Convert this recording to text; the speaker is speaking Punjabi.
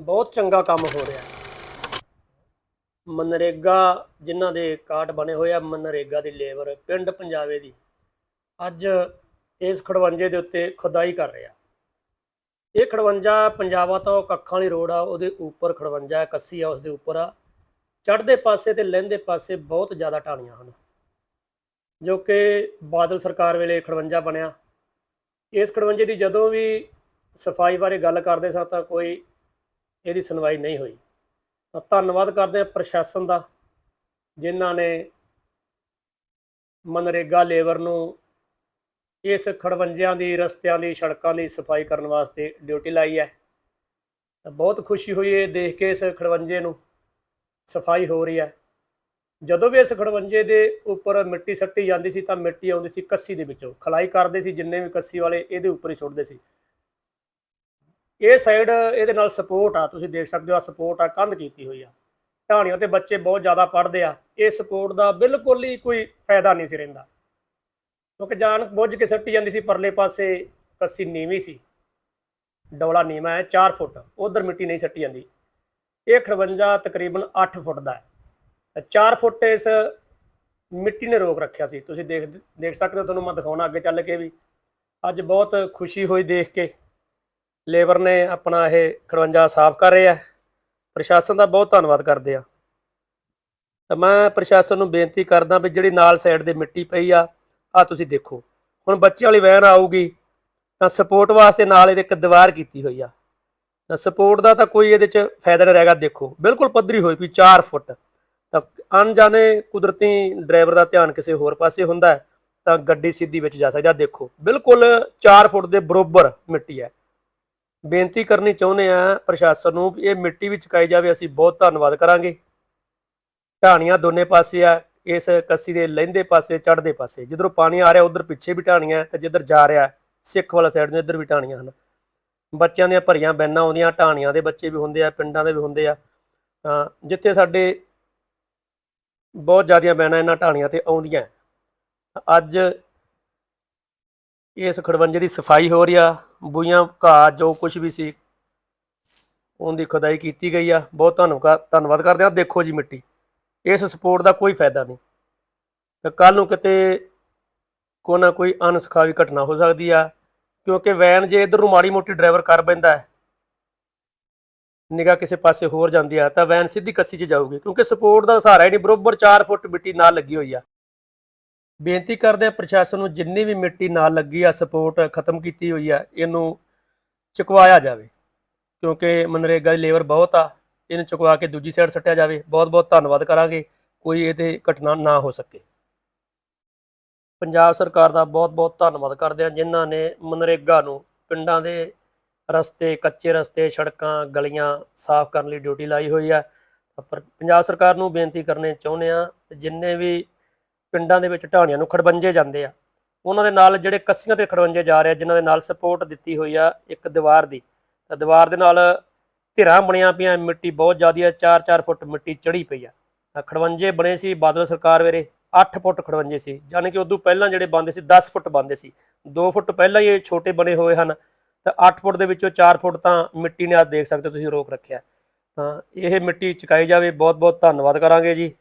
ਬਹੁਤ ਚੰਗਾ ਕੰਮ ਹੋ ਰਿਹਾ। ਮਨਰੇਗਾ ਜਿਨ੍ਹਾਂ ਦੇ ਕਾਰਡ ਬਣੇ ਹੋਏ ਆ, ਮਨਰੇਗਾ ਦੀ ਲੇਬਰ ਪਿੰਡ ਪੰਜਾਬੇ ਦੀ, ਅੱਜ ਇਸ ਖੜਵੰਜੇ ਦੇ ਉੱਤੇ ਖੁਦਾਈ ਕਰ ਰਿਹਾ। ਇਹ ਖੜਵੰਜਾ ਪੰਜਾਬਾ ਤੋਂ ਕੱਖਾਂ ਵਾਲੀ ਰੋਡ ਆ, ਉਹਦੇ ਉੱਪਰ ਖੜਵੰਜਾ ਕੱਸੀ ਆ ਉਸ ਦੇ ਉੱਪਰ ਆ। ਚੜ੍ਹਦੇ ਪਾਸੇ ਤੇ ਲਹਿੰਦੇ ਪਾਸੇ ਬਹੁਤ ਜ਼ਿਆਦਾ ਢਾਣੀਆਂ ਹਨ, ਜੋ ਕਿ ਬਾਦਲ ਸਰਕਾਰ ਵੇਲੇ ਖੜਵੰਜਾ ਬਣਿਆ। ਇਸ ਖੜਵੰਜੇ ਦੀ ਜਦੋਂ ਵੀ ਸਫ਼ਾਈ ਬਾਰੇ ਗੱਲ ਕਰਦੇ ਸਾਂ ਤਾਂ ਕੋਈ ਇਹਦੀ ਸੁਣਵਾਈ ਨਹੀਂ ਹੋਈ। ਤਾਂ ਧੰਨਵਾਦ ਕਰਦੇ ਹਾਂ ਪ੍ਰਸ਼ਾਸਨ ਦਾ, ਜਿਨ੍ਹਾਂ ਨੇ ਮਨਰੇਗਾ ਲੇਬਰ ਨੂੰ ਇਸ ਖੜਵੰਜਿਆਂ ਦੀ, ਰਸਤਿਆਂ ਦੀ, ਸੜਕਾਂ ਦੀ ਸਫ਼ਾਈ ਕਰਨ ਵਾਸਤੇ ਡਿਊਟੀ ਲਾਈ ਹੈ। ਤਾਂ ਬਹੁਤ ਖੁਸ਼ੀ ਹੋਈ ਇਹ ਦੇਖ ਕੇ ਇਸ ਖੜਵੰਜੇ ਨੂੰ ਸਫ਼ਾਈ ਹੋ ਰਹੀ ਹੈ। ਜਦੋਂ ਵੀ ਇਸ ਖੜਵੰਜੇ ਦੇ ਉੱਪਰ ਮਿੱਟੀ ਸੱਟੀ ਜਾਂਦੀ ਸੀ ਤਾਂ ਮਿੱਟੀ ਆਉਂਦੀ ਸੀ ਕੱਸੀ ਦੇ ਵਿੱਚੋਂ। ਖਲਾਈ ਕਰਦੇ ਸੀ ਜਿੰਨੇ ਵੀ ਕੱਸੀ ਵਾਲੇ ਇਹਦੇ ਉੱਪਰ ਹੀ ਸੁੱਟਦੇ ਸੀ। ਇਹ ਸਾਈਡ ਇਹਦੇ ਨਾਲ ਸਪੋਰਟ ਆ, ਤੁਸੀਂ ਦੇਖ ਸਕਦੇ ਹੋ ਆ ਸਪੋਰਟ ਆ, ਕੰਧ ਕੀਤੀ ਹੋਈ ਆ। ਢਾਣੀਆਂ ਤੇ ਬੱਚੇ ਬਹੁਤ ਜ਼ਿਆਦਾ ਪੜ੍ਹਦੇ ਆ, ਇਹ ਸਪੋਰਟ ਦਾ ਬਿਲਕੁਲ ਹੀ ਕੋਈ ਫਾਇਦਾ ਨਹੀਂ ਸੀ ਰਹਿੰਦਾ। ਕਿਉਂਕਿ ਜਾਣ ਬੁੱਝ ਕੇ ਸੱਟੀ ਜਾਂਦੀ ਸੀ, ਪਰਲੇ ਪਾਸੇ ਕੱਸੀ ਨੀਵੀਂ ਸੀ। ਡੌਲਾ ਨੀਵਾਂ ਹੈ 4 ਫੁੱਟ, ਉਧਰ ਮਿੱਟੀ ਨਹੀਂ ਸੱਟੀ ਜਾਂਦੀ। ਇਹ ਖੜਵੰਜਾ ਤਕਰੀਬਨ 8 ਫੁੱਟ ਦਾ ਹੈ। 4 ਫੁੱਟ ਇਸ ਮਿੱਟੀ ਨੇ ਰੋਕ ਰੱਖਿਆ ਸੀ। ਤੁਸੀਂ ਦੇਖ ਦੇਖ ਸਕਦੇ ਹੋ, ਤੁਹਾਨੂੰ ਮੈਂ ਦਿਖਾਉਣਾ ਅੱਗੇ ਚੱਲ ਕੇ ਵੀ। ਅੱਜ ਬਹੁਤ ਖੁਸ਼ੀ ਹੋਈ ਦੇਖ ਕੇ। ਲੇਬਰ ਨੇ ਆਪਣਾ ਇਹ ਖੜਵੰਜਾ ਸਾਫ਼ ਕਰ ਰਿਹਾ ਪ੍ਰਸ਼ਾਸਨ ਦਾ ਬਹੁਤ ਧੰਨਵਾਦ ਕਰਦੇ ਆ ਤਾਂ ਮੈਂ ਪ੍ਰਸ਼ਾਸਨ ਨੂੰ ਬੇਨਤੀ ਕਰਦਾ ਵੀ ਜਿਹੜੀ ਨਾਲ ਸਾਈਡ ਦੇ ਮਿੱਟੀ ਪਈ ਆ ਆ ਤੁਸੀਂ ਦੇਖੋ। ਹੁਣ ਬੱਚੇ ਵਾਲੀ ਵੈਨ ਆਊਗੀ, ਤਾਂ ਸਪੋਰਟ ਵਾਸਤੇ ਨਾਲ ਇਹਦੇ ਇੱਕ ਦੀਵਾਰ ਕੀਤੀ ਹੋਈ ਆ। ਤਾਂ ਸਪੋਰਟ ਦਾ ਤਾਂ ਕੋਈ ਇਹਦੇ ਚ ਫਾਇਦਾ ਨਹੀਂ ਰਹੇਗਾ, ਦੇਖੋ। ਬਿਲਕੁਲ ਪੱਧਰੀ ਹੋਈ ਪਈ 4 ਫੁੱਟ। ਤਾਂ ਅਣਜਾਣੇ ਕੁਦਰਤੀ ਡਰਾਈਵਰ ਦਾ ਧਿਆਨ ਕਿਸੇ ਹੋਰ ਪਾਸੇ ਹੁੰਦਾ ਤਾਂ ਗੱਡੀ ਸਿੱਧੀ ਵਿੱਚ ਜਾ ਸਕਦੀ ਆ। ਦੇਖੋ, ਬਿਲਕੁਲ 4 ਫੁੱਟ ਦੇ ਬਰੋਬਰ ਮਿੱਟੀ ਹੈ। ਬੇਨਤੀ ਕਰਨੀ ਚਾਹੁੰਦੇ ਆ ਪ੍ਰਸ਼ਾਸਨ ਨੂੰ ਵੀ ਇਹ ਮਿੱਟੀ ਵੀ ਚੁਕਾਈ ਜਾਵੇ, ਅਸੀਂ ਬਹੁਤ ਧੰਨਵਾਦ ਕਰਾਂਗੇ। ਢਾਣੀਆਂ ਦੋਨੇ ਪਾਸੇ ਆ, ਇਸ ਕੱਸੀ ਦੇ ਲਹਿੰਦੇ ਪਾਸੇ, ਚੜ੍ਹਦੇ ਪਾਸੇ। ਜਿੱਧਰੋਂ ਪਾਣੀ ਆ ਰਿਹਾ, ਉਧਰ ਪਿੱਛੇ ਵੀ ਢਾਣੀਆਂ ਤੇ ਜਿੱਧਰ ਜਾ ਰਿਹਾ, ਸਿੱਖ ਵਾਲਾ ਸਾਈਡ ਨੂੰ ਇੱਧਰ ਵੀ ਢਾਣੀਆਂ ਹਨ। ਬੱਚਿਆਂ ਦੀਆਂ ਭਰੀਆਂ ਬੈਨਾਂ ਆਉਂਦੀਆਂ, ਢਾਣੀਆਂ ਦੇ ਬੱਚੇ ਵੀ ਹੁੰਦੇ ਆ, ਪਿੰਡਾਂ ਦੇ ਵੀ ਹੁੰਦੇ ਆ। ਤਾਂ ਜਿੱਥੇ ਸਾਡੇ ਬਹੁਤ ਜ਼ਿਆਦੀਆਂ ਬੈਨਾਂ ਇਹਨਾਂ ਢਾਣੀਆਂ ਤੇ ਆਉਂਦੀਆਂ। ਅੱਜ ਇਸ ਖੜਵੰਜੇ ਦੀ ਸਫ਼ਾਈ ਹੋ ਰਹੀ ਆ ਬੂਈਆਂ ਘਾਹ, ਜੋ ਕੁਝ ਵੀ ਸੀ, ਉਹਦੀ ਖੁਦਾਈ ਕੀਤੀ ਗਈ ਆ। ਬਹੁਤ ਧੰਨਵਾਦ ਧੰਨਵਾਦ ਕਰਦੇ ਆ। ਦੇਖੋ ਜੀ ਮਿੱਟੀ। ਇਸ ਸਪੋਰਟ ਦਾ ਕੋਈ ਫਾਇਦਾ ਨਹੀਂ। ਤੇ ਕੱਲ ਨੂੰ ਕਿਤੇ ਕੋਈ ਨਾ ਕੋਈ ਅਨਸਖਾਵੀ ਘਟਨਾ ਹੋ ਸਕਦੀ ਆ, ਕਿਉਂਕਿ ਵੈਨ ਜੇ ਇਧਰ ਨੂੰ ਮਾੜੀ ਮੋਟੀ ਡਰਾਈਵਰ ਕਰ ਬੈਂਦਾ ਹੈ ਨਿਗਾ ਕਿਸੇ ਪਾਸੇ ਹੋਰ ਜਾਂਦੀ ਆ, ਤਾਂ ਵੈਨ ਸਿੱਧੀ ਕੱਸੀ 'ਚ ਜਾਊਗੀ। ਕਿਉਂਕਿ ਸਪੋਰਟ ਦਾ ਸਹਾਰਾ ਹੀ ਨਹੀਂ, ਬਰੋਬਰ 4 ਫੁੱਟ ਮਿੱਟੀ ਨਾਲ ਲੱਗੀ ਹੋਈ ਆ। ਬੇਨਤੀ ਕਰਦੇ ਆ ਪ੍ਰਸ਼ਾਸਨ ਨੂੰ ਜਿੰਨੀ ਵੀ ਮਿੱਟੀ ਨਾਲ ਲੱਗੀ ਆ ਸਪੋਰਟ ਖਤਮ ਕੀਤੀ ਹੋਈ ਆ, ਇਹਨੂੰ ਚੁਕਵਾਇਆ ਜਾਵੇ। ਕਿਉਂਕਿ ਮਨਰੇਗਾ ਦੀ ਲੇਬਰ ਬਹੁਤ ਆ, ਇਹਨੂੰ ਚੁਕਵਾ ਕੇ ਦੂਜੀ ਸਾਈਡ ਸੱਟਿਆ ਜਾਵੇ। ਬਹੁਤ ਬਹੁਤ ਧੰਨਵਾਦ ਕਰਾਂਗੇ, ਕੋਈ ਇਹਦੇ ਘਟਨਾ ਨਾ ਹੋ ਸਕੇ। ਪੰਜਾਬ ਸਰਕਾਰ ਦਾ ਬਹੁਤ ਬਹੁਤ ਧੰਨਵਾਦ ਕਰਦੇ ਹਾਂ, ਜਿਨ੍ਹਾਂ ਨੇ ਮਨਰੇਗਾ ਨੂੰ ਪਿੰਡਾਂ ਦੇ ਰਸਤੇ, ਕੱਚੇ ਰਸਤੇ, ਸੜਕਾਂ, ਗਲੀਆਂ ਸਾਫ਼ ਕਰਨ ਲਈ ਡਿਊਟੀ ਲਾਈ ਹੋਈ ਆ। ਪਰ ਪੰਜਾਬ ਸਰਕਾਰ ਨੂੰ ਬੇਨਤੀ ਕਰਨੇ ਚਾਹੁੰਦੇ ਆ ਜਿੰਨੇ ਵੀ ਪਿੰਡਾਂ ਦੇ ਵਿੱਚ ਢਾਣੀਆਂ ਨੂੰ ਖੜਵੰਜੇ ਜਾਂਦੇ ਆ। ਉਹਨਾਂ ਦੇ ਨਾਲ ਜਿਹੜੇ ਕੱਸੀਆਂ ਤੇ ਖੜਵੰਜੇ ਜਾ ਰਹੇ ਆ, ਜਿਨ੍ਹਾਂ ਦੇ ਨਾਲ ਸਪੋਰਟ ਦਿੱਤੀ ਹੋਈ ਆ ਇੱਕ ਦੀਵਾਰ ਦੀ। ਤਾਂ ਦੀਵਾਰ ਦੇ ਨਾਲ ਧਿਰਾਂ ਬਣੀਆਂ ਪਈਆਂ, ਮਿੱਟੀ ਬਹੁਤ ਜ਼ਿਆਦੀ ਆ 4-4 ਫੁੱਟ ਮਿੱਟੀ ਚੜੀ ਪਈ ਆ। ਤਾਂ ਖੜਵੰਜੇ ਬਣੇ ਸੀ ਬਾਦਲ ਸਰਕਾਰ ਵੇਲੇ 8 ਫੁੱਟ ਖੜਵੰਜੇ ਸੀ ਯਾਨੀ ਕਿ ਉਦੋਂ ਪਹਿਲਾਂ ਜਿਹੜੇ ਬੰਦੇ ਸੀ 10 ਫੁੱਟ ਬੰਦੇ ਸੀ। 2 ਫੁੱਟ ਪਹਿਲਾਂ ਹੀ ਇਹ ਛੋਟੇ ਬਣੇ ਹੋਏ ਹਨ, ਤਾਂ 8 ਫੁੱਟ ਦੇ ਵਿੱਚੋਂ 4 ਫੁੱਟ ਤਾਂ ਮਿੱਟੀ ਨੇ ਆ ਦੇਖ ਸਕਦੇ ਹੋ, ਤੁਸੀਂ ਰੋਕ ਰੱਖਿਆ। ਤਾਂ ਇਹ ਮਿੱਟੀ ਚੁਕਾਈ ਜਾਵੇ ਬਹੁਤ ਬਹੁਤ ਧੰਨਵਾਦ ਕਰਾਂਗੇ ਜੀ।